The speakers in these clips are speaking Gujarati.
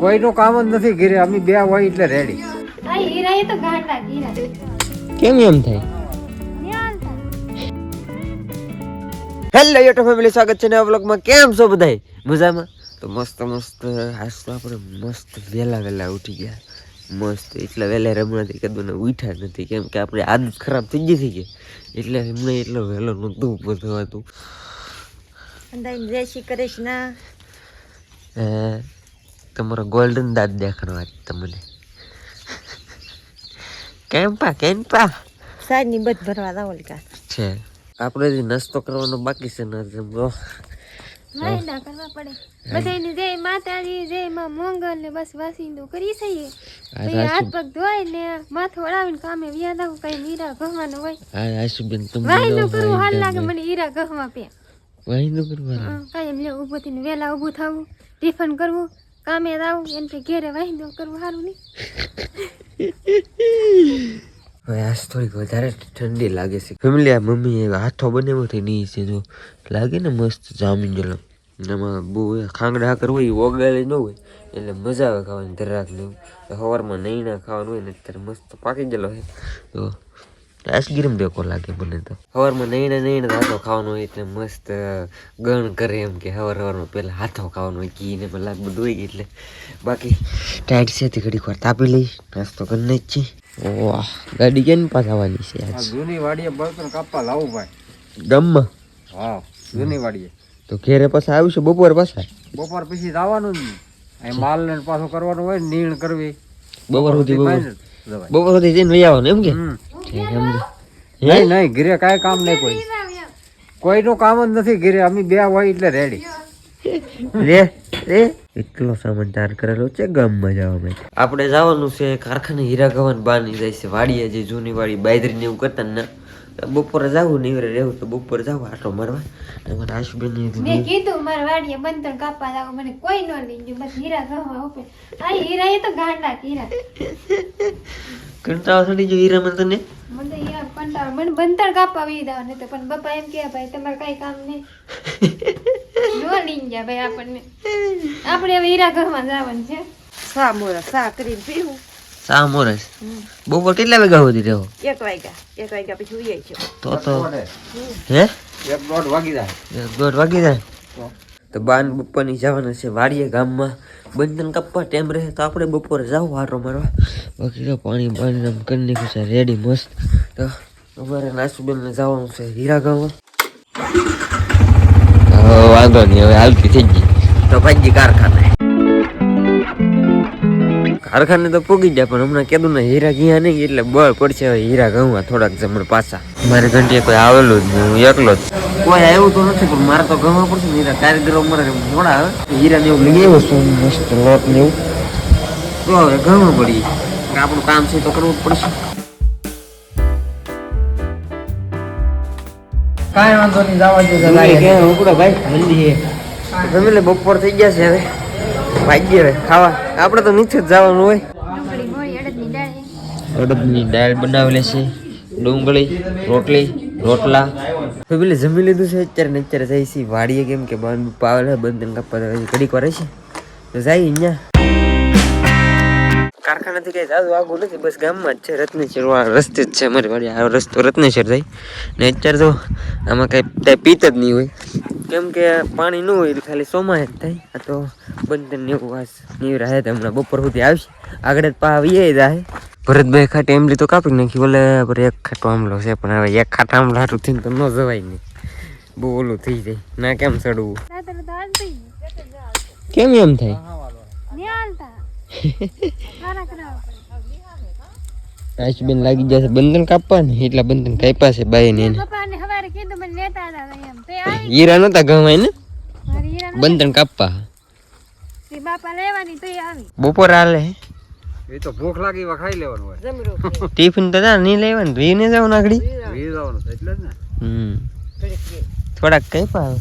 કોઈનું કામ જ નથી ઘીરે અમે બે હોય એટલે રેડી કેમ એમ થાય? હેલો યુટ્યુબ ફેમિલી સ્વાગત છે નવા વ્લોગમાં. કેમ છો બધાય? મજામાં? તો મસ્ત મસ્ત આજ તો આપણે મસ્ત વહેલા વહેલા ઉઠી ગયા. મસ્ત એટલા વહેલા રમણાથી કદું ઉઠ્યા નથી. કેમ કે આપણે આદત ખરાબ થઈ ગઈ હતી ગઈ એટલે એમને એટલો વહેલો નહોતું ઊભો થવાતું. જય શ્રી કૃષ્ણ તમારો ગોલ્ડન દાંત દેખાડવા આજ તમને. કેમ પા કેમ પા સાઈડની બધ ભરવા દો ઓલકા છે. આપણે જે નાસ્તો કરવાનો બાકી છે ને જમવો વાયદા કરવા પડે. બધાને જય માતાજી જય માં મંગલ ને બસ વાસિંદુ કરી સઈએ. પછી હાથ પગ ધોઈ ને માથું વળાવીને કામે વ્યાદ કઈ હીરા ગહવાનું હોય. આ આશુબેન તમને વાહિંદુ કરવું હાલ લાગે મને હીરા ગહવા પે. કરવાનું. કાંઈ એમ લે ઊભું થઈને વેલા ઊભું થવું ટિફિન કરવું. કામે આવું એને પછી ઘેરે વાહિંદુ કરવું સારું નહીં. હવે આજ થોડીક વધારે ઠંડી લાગે છે. ફેમિલી, આ મમ્મી હાથો છે નહીં છે જો, લાગે ને મસ્ત જામીન જેલો. એમાં બહુ ખાંગડા હાકર હોય એ ઓગાળે ન હોય, એટલે મજા આવે ખાવાની, ધરાક લેવું સવારમાં નહીં ના ખાવાનું હોય ને, અત્યારે મસ્ત પાકી ગયેલો હોય તો આઈસ્ક્રીમ ડેકો લાગે મને તો. સવારમાં નહીં ને નહીં હાથો ખાવાનો હોય એટલે મસ્ત ગણ કરે એમ કે સવાર સવારમાં પહેલાં હાથો ખાવાનો હોય ઘી ને લાગ બધું હોય એટલે. બાકી ટાઈટ છે તે ઘડીક વાર તાપી લઈશ નાસ્તો કરીને જ છે વાહ ગાડી કેમ પાસ આવવાની છે આજ? જૂની વાડીએ બળતણ કાપવા લાવું ભાઈ. ગામમાં? હા જૂની વાડીએ. તો ઘેરે પાછા આવીશું બપોર પાછા? બપોર પછી જવાનું જ માલ ને પાછો કરવાનો હોય નીણ કરવી. બપોર સુધી બપોર સુધી જઈને વહી આવવાનું એમ કે. નહીં નહીં ઘરે કાંઈ કામ નહીં કોઈ. કોઈનું કામ જ નથી ઘરે અમે બે હોય એટલે રેડી રે રે એટલો સામાન તૈયાર કરેલો છે ગામમાં જવા માટે. આપણે જવાનું છે કારખાને હીરા ગવન બાની જાય છે. વાડીએ જે જૂની વાડી બાયદરી ને એવું કરતા ને બપોરે જાવું ને એવરે રહેવું તો બપોરે જાવ આટો મારવા. મને આશુબેન મેં કીધું મારા વાડીએ બંધન કાપવા લાગો મને કોઈ ન લઈ ગયું. બસ હીરા ગવા ઉપર. આ હીરા એ તો ગાંડા હીરા. કંટાળો ચડી ગયો હીરામાં તને? મને યાર કંટાળો. મને બંતર કાપવા વી ને તો પણ બાપા એમ કે ભાઈ તમારે કઈ કામ નહીં. જો લઈ ગયા ભાઈ આપણને. આપણે હવે હીરા ઘરમાં જવાનું છે. સા મોરા સા કરીને પીવું? સા મોરસ બપોર કેટલા વાગ્યા સુધી રહ્યો એક વાગ્યા એક વાગ્યા પછી ઉઈએ છે તો તો હે? એક દોઢ વાગી જાય. એક દોઢ વાગી જાય? તો બાન બપોરની જવાના છે વાડીએ ગામમાં. બંધન કાપવા ટાઈમ રહે તો આપણે બપોરે જાવ વારો મારવા. બાકી તો પાણી પાણી આમ કરી નાખ્યું છે રેડી મસ્ત. તો અમારે નાસુબેનને જવાનું છે હીરા ગામમાં. વાંધો નહીં હવે હાલતી થઈ ગઈ. તો ભાઈ કારખાને. કારખાને તો પૂગી જાય પણ હમણાં કીધું ને હીરા ગયા નહીં એટલે બળ પડશે હવે હીરા ઘઉં થોડાક જમણ પાછા. મારે ઘંટીએ કોઈ આવેલું જ નહીં હું એકલો જ. કોઈ આવ્યું તો નથી પણ મારે તો ગમવા પડશે ને હીરા. કારીગરો મારે મોડા આવે હીરા ને એવું લઈ આવ્યો છું મસ્ત લોટ ને એવું. તો હવે ગમવા પડી આપણું કામ છે તો કરવું જ પડશે. કાંઈ વાંધો નહીં જવા દો ભાઈ? જલ્દી ફેમિલી બપોર થઈ ગયા છે હવે. ભાગ્ય રે ખાવા. આપણે તો નીચે જ જવાનું હોય. અડદની દાળ બનાવેલી છે ડુંગળી રોટલી રોટલા. પેલે જમી લીધું છે અત્યારે ને અત્યારે જઈ છીએ. વાડીએ કેમ કે બંધ પાવેલ બંધ કાપવા તો ઘડીક વાર છે તો જાય અહીંયા. કારખાનાથી કઈ જાદુ આગું નથી બસ ગામમાં જ છે રત્નેશ્વર રસ્તે જ છે અમારી વાડી આ રસ્તો રત્નેશ્વર જાય. ને અત્યારે તો આમાં કઈ ત્યાં પીત જ નહીં હોય. કેમ કે પાણી ન હોય ખાલી સોમાં જ થાય. આ તો બંધન ને એવું વાસ નીવ રહે તો હમણાં બપોર સુધી આવશે. આગળ જ પા આવીએ જાય ભરતભાઈ ખાટી આંબલી તો કાપી નાખી ઓલે પર એક ખાટો આંબલો છે પણ હવે એક ખાટ આંબલા હાટું થઈને તો ન જવાય નહીં બહુ ઓલું થઈ જાય. ના કેમ ચડવું કેમ એમ થાય? આશુબેન લાગી જશે બંધન કાપવા ને એટલા બંધન કાપ્યા છે બાઈ ને હીરા નતા ગવાય ને? બંધન કાપવા. નથી બાપા લેવાની તો એ આવી. બપોર હાલે. એ તો ભૂખ લાગી એવા ખાઈ લેવાનું હોય. ટિફિન તો નહીં લેવાનું વી જવાનું એટલે જ ને. હમ. થોડાક કાપ્યા.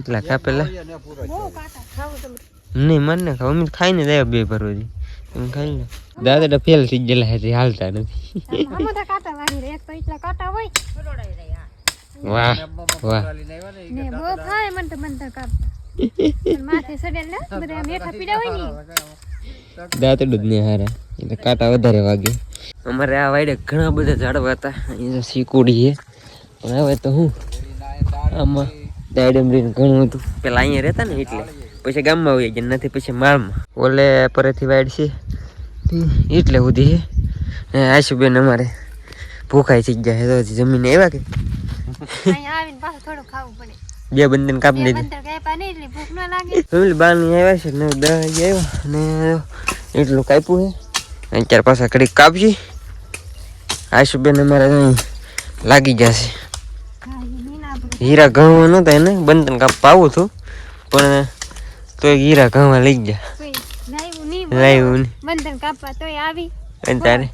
એટલા કાપેલા. બહુ કાટા. ખાવું તમે. નહીં મને ખાવ અમે ખાઈને જાય બે ભરવાથી તમે ખાઈ લો. દાદા તો ફેલ થઈ ગયેલા છે હાલતા નથી. અમો તો કાટા વાળી રે એક તો એટલા કાટા હોય. વાહ વાહ. દાંતડું જ નહીં હારા. એટલે કાંટા વધારે વાગે. અમારે આ વાડે ઘણા બધા ઝાડવા હતા. અહીંયા તો શીકુડી છે. પણ હવે તો હું? આમાં ઘણું હતું. પેલા અહીંયા રહેતા ને એટલે. પછી ગામમાં આવી ગયા નથી પછી માળમાં ઓલે પરેથી વાઈડ છે એટલે સુધી છે. આશુબેન અમારે ભૂખાઈ થઈ ગયા છે તો જમીને આવ્યા કે? બે બંદન કાપી દીધી બાર નહીં આવ્યા છે ને દસ આવ્યા ને એટલું કાપ્યું છે. અત્યારે પાછા કડીક કાપજી. આશુબેન અમારે લાગી જશે હીરા ઘઉં નહોતા એને બંધન કાપવા આવું હતું. પણ તો હીરા ઘઉં લઈ ગયા લાવ્યું બંધન કાપવા તોય આવી. અને તારે?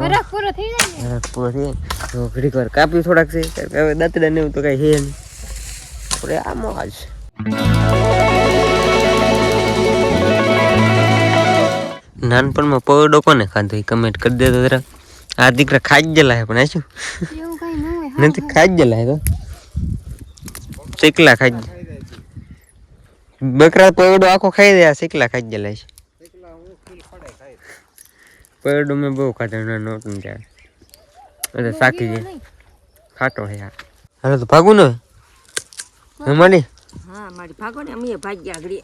વરખ પૂરો થઈ જાય ને. હા, પૂરો થઈ જાય. તો ઘડીક વાર કાપ્યું થોડાક છે હવે દાંતડા ને એવું તો કઈ છે નહીં. આપણે આમ આજ નાનપણમાં પૌડો કોને ખાધો એ કમેન્ટ કરી દેતો જરા. આ દીકરા ખાઈ જ ગયેલા છે પણ આ શું? નથી ખાઈ જ ગયેલા છે તો. ચેકલા ખાઈ જ બકરા પૌડો આખો ખાઈ દે આ શેકલા ખાઈ ગયેલા છે. પૌડો મેં બહુ ખાધો ના નોટ ને અરે એટલે સાકી જાય નહીં. ખાટો હે યાર હાલો તો ભાગું ને અમારી? હા મારી ભાગો ને અમે ભાગ્યા આગળ.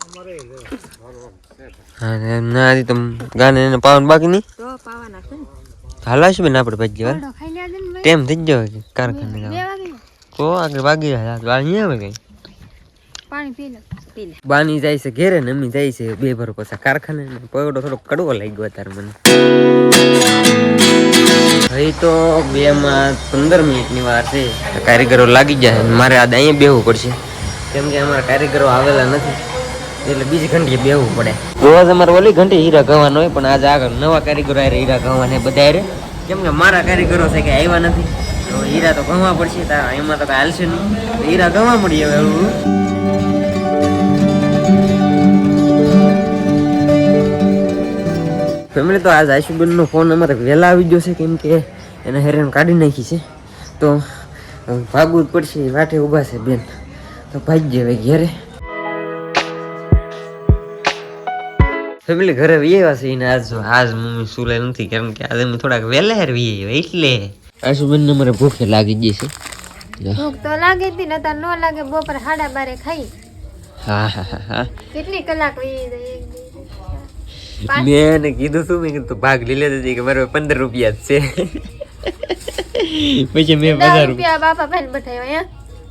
હા ને એમ ના હતી તો ગાને એને પાવન બાકી નહીં. તો પાવા નાખશે ને. બેન આપણે ભાજી વાર ને. ટેમ થઈ ગયો કે કારખાને તો આગળ ભાગી રહ્યા વાળ આ નહીં આવે કઈ? પાણી પી લે. બાની જાય છે ઘેરે ને અમી જાય છે બે ભર પછી કારખાને પગડો થોડો કડવો લાગ્યો અત્યારે મને. ભાઈ તો બે માં પંદર મિનિટની વાર છે. કારીગરો લાગી જાય મારે આજે અહીંયા બેહવું પડશે. કેમ કે અમારા કારીગરો આવેલા નથી. એટલે બીજી ઘંટીએ બેહવું પડે. રોજ અમારે ઓલી ઘંટી હીરા ગવાનો હોય, પણ આજે આગળ નવા કારીગરો આરે હીરા ગવાને બધા કેમ કે મારા કારીગરો છે કે આવ્યા નથી. તો હીરા તો ગવા પડશે એમાં તો કઈ હાલશે નહીં. હીરા ગવા મળી હવે ફેમિલી તો આજ આશુબેનનો ફોન અમારે વહેલા આવી ગયો છે કેમ કે એને હેરાન કાઢી નાખી છે. તો ભાગવું જ પડશે વાટે ઊભા છે બેન. તો ભાગી હવે ઘેરે. ફેમિલી ઘરે વીએવા છે એને આજ આજ મમ્મી સુલે નથી કેમ કે આજે અમે થોડાક વહેલા હેર વીએ એટલે. આશુબેન અમારે ભૂખે લાગી ગઈ છે. ભૂખ તો લાગે હતી ને તાર ન લાગે બપોર સાડા બારે ખાઈ. હા હા હા કેટલી કલાક વી જાય? એક દી? મેં એને કીધું તું મેં તો ભાગ લઈ લેતો કે મારે પંદર રૂપિયા જ છે. પછી મેં પચાસ રૂપિયા બાપા પહેલ બઠાયો હે?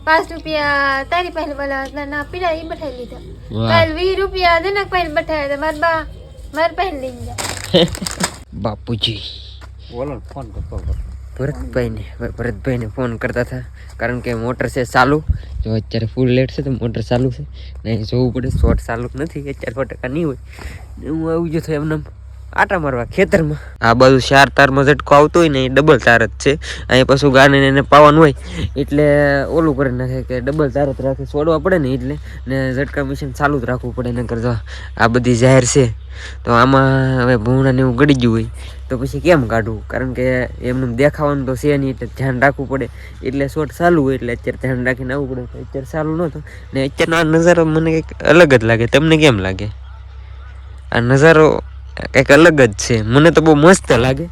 પાંચ રૂપિયા તારી પહેલ બોલા ના ના પીડા ઈ બઠાઈ લીધા. કાલ વીસ રૂપિયા જનક પહેલ બઠાયા હતા મારા બા મારા પહેલ લઈ ગયા બાપુજી. બોલો ફોન કરતો. ભરતભાઈને ભરતભાઈને ફોન કરતા હતા. કારણ કે મોટર છે ચાલુ. જો અત્યારે ફૂલ લેટ છે તો મોટર ચાલુ છે. નહીં જોવું પડે શોર્ટ ચાલુ નથી, અત્યારે સો ટકા નહીં હોય. હું આવી ગયો એમને આટા મારવા ખેતરમાં. આ બધું ચાર તારમાં ઝટકો આવતો હોય ને, એ ડબલ તાર જ છે. અહીંયા પાછું ગાને એને પાવાનું હોય. એટલે ઓલું કરી નાખે કે ડબલ તાર જ રાખે, છોડવા પડે ને એટલે. ને ઝટકા મશીન ચાલુ જ રાખવું પડે ને કરતા આ બધી જાહેર છે. તો આમાં હવે ભૂણાને એવું ગળી ગયું હોય તો પછી કેમ કાઢવું? કારણ કે એમનું દેખાવાનું તો છે નહીં, એટલે ધ્યાન રાખવું પડે. એટલે શોર્ટ ચાલુ હોય, એટલે અત્યારે ધ્યાન રાખીને આવવું પડે. અત્યારે ચાલુ નતો ને અત્યારનો આ નજારો મને કંઈક અલગ જ લાગે. તમને કેમ લાગે? આ નજારો કંઈક અલગ જ છે. મને તો બહુ મસ્ત લાગે.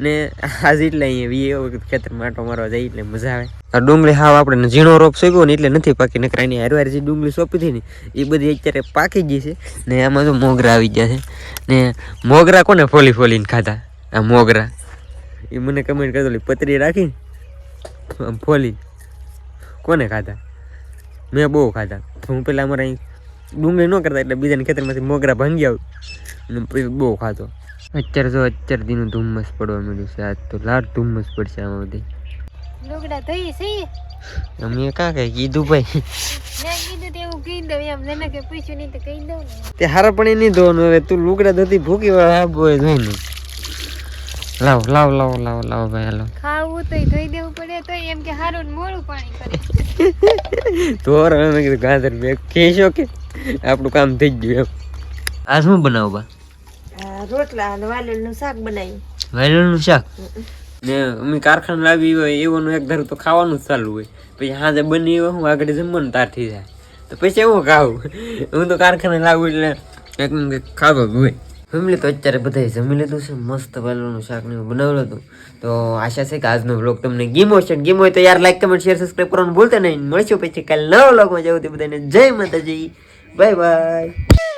ને આજ એટલે અહીંયા વી એવો ખેતર માટો મારવા જાય એટલે મજા આવે. આ ડુંગળી હાવ આપણે ઝીણો રોપ શોધ્યો ને એટલે નથી પાકી, નકર એની હારવાર જે ડુંગળી સોંપી હતી ને, એ બધી અત્યારે પાકી ગઈ છે. ને આમાં તો મોગરા આવી ગયા છે. ને મોગરા કોને ફોલી ફોલીને ખાધા? આ મોગરા. એ મને કમેન્ટ કરતો પતરી રાખીને, આમ ફોલી. કોને ખાધા? મેં બહુ ખાધા. હું પહેલાં અમારે અહીં ડુંગળી ન કરતા એટલે બીજાના ખેતરમાંથી મોગરા ભાંગી આવ્યું અને પછી બહુ ખાધો. અત્યારે જો અત્યારે દીનું ધુમ્મસ પડવા મળ્યું છે. આજ તો લાર ધુમ્મસ પડશે આમાં બધી. લુગડા ધોઈ છે? અમે કાં કઈ કીધું ભાઈ? મેં કીધું તો કહી દઉં એમ કે પૂછ્યું નહીં તો કહી દઉં. તે હારા પણ એ નહીં ધોવાનું. હવે તું લુગડા ધોતી ભૂકી વાળા બોય જોઈ નહીં લાવ લાવ લાવ લાવ લાવ ભાઈ હાલો. ખાવું તોય ધોઈ દેવું પડે તો એમ કે હારું ને મોડું પાણી કરે. કીધું ગાજર બે કહેશો કે આપણું કામ થઈ ગયું એમ. આ શું બનાવું બા? રોટલા અને વાલેલનું શાક બનાવ્યું વાયરણનું શાક? ને અમે કારખાના લાવી હોય એવાનું એક ધારું તો ખાવાનું જ ચાલુ હોય. પછી હાજે બની હોય હું આગળ જમવાનું તારથી જાય. તો પછી એવું ખાવું હું તો કારખાના લાવું એટલે એક કંઈક ખાવો હોય. ફેમિલી તો અત્યારે બધાએ જમી લીધું છે મસ્ત વાલોનું શાક ને એવું બનાવેલું હતું. તો આશા છે કે આજનો બ્લોગ તમને ગીમો છે. ગીમો હોય તો યાર લાઈક કમેન્ટ શેર સબસ્ક્રાઈબ કરવાનું ભૂલતા નહીં. મળશું પછી કાલે નવા બ્લોગમાં જવું તે બધાને જય માતાજી. Bye bye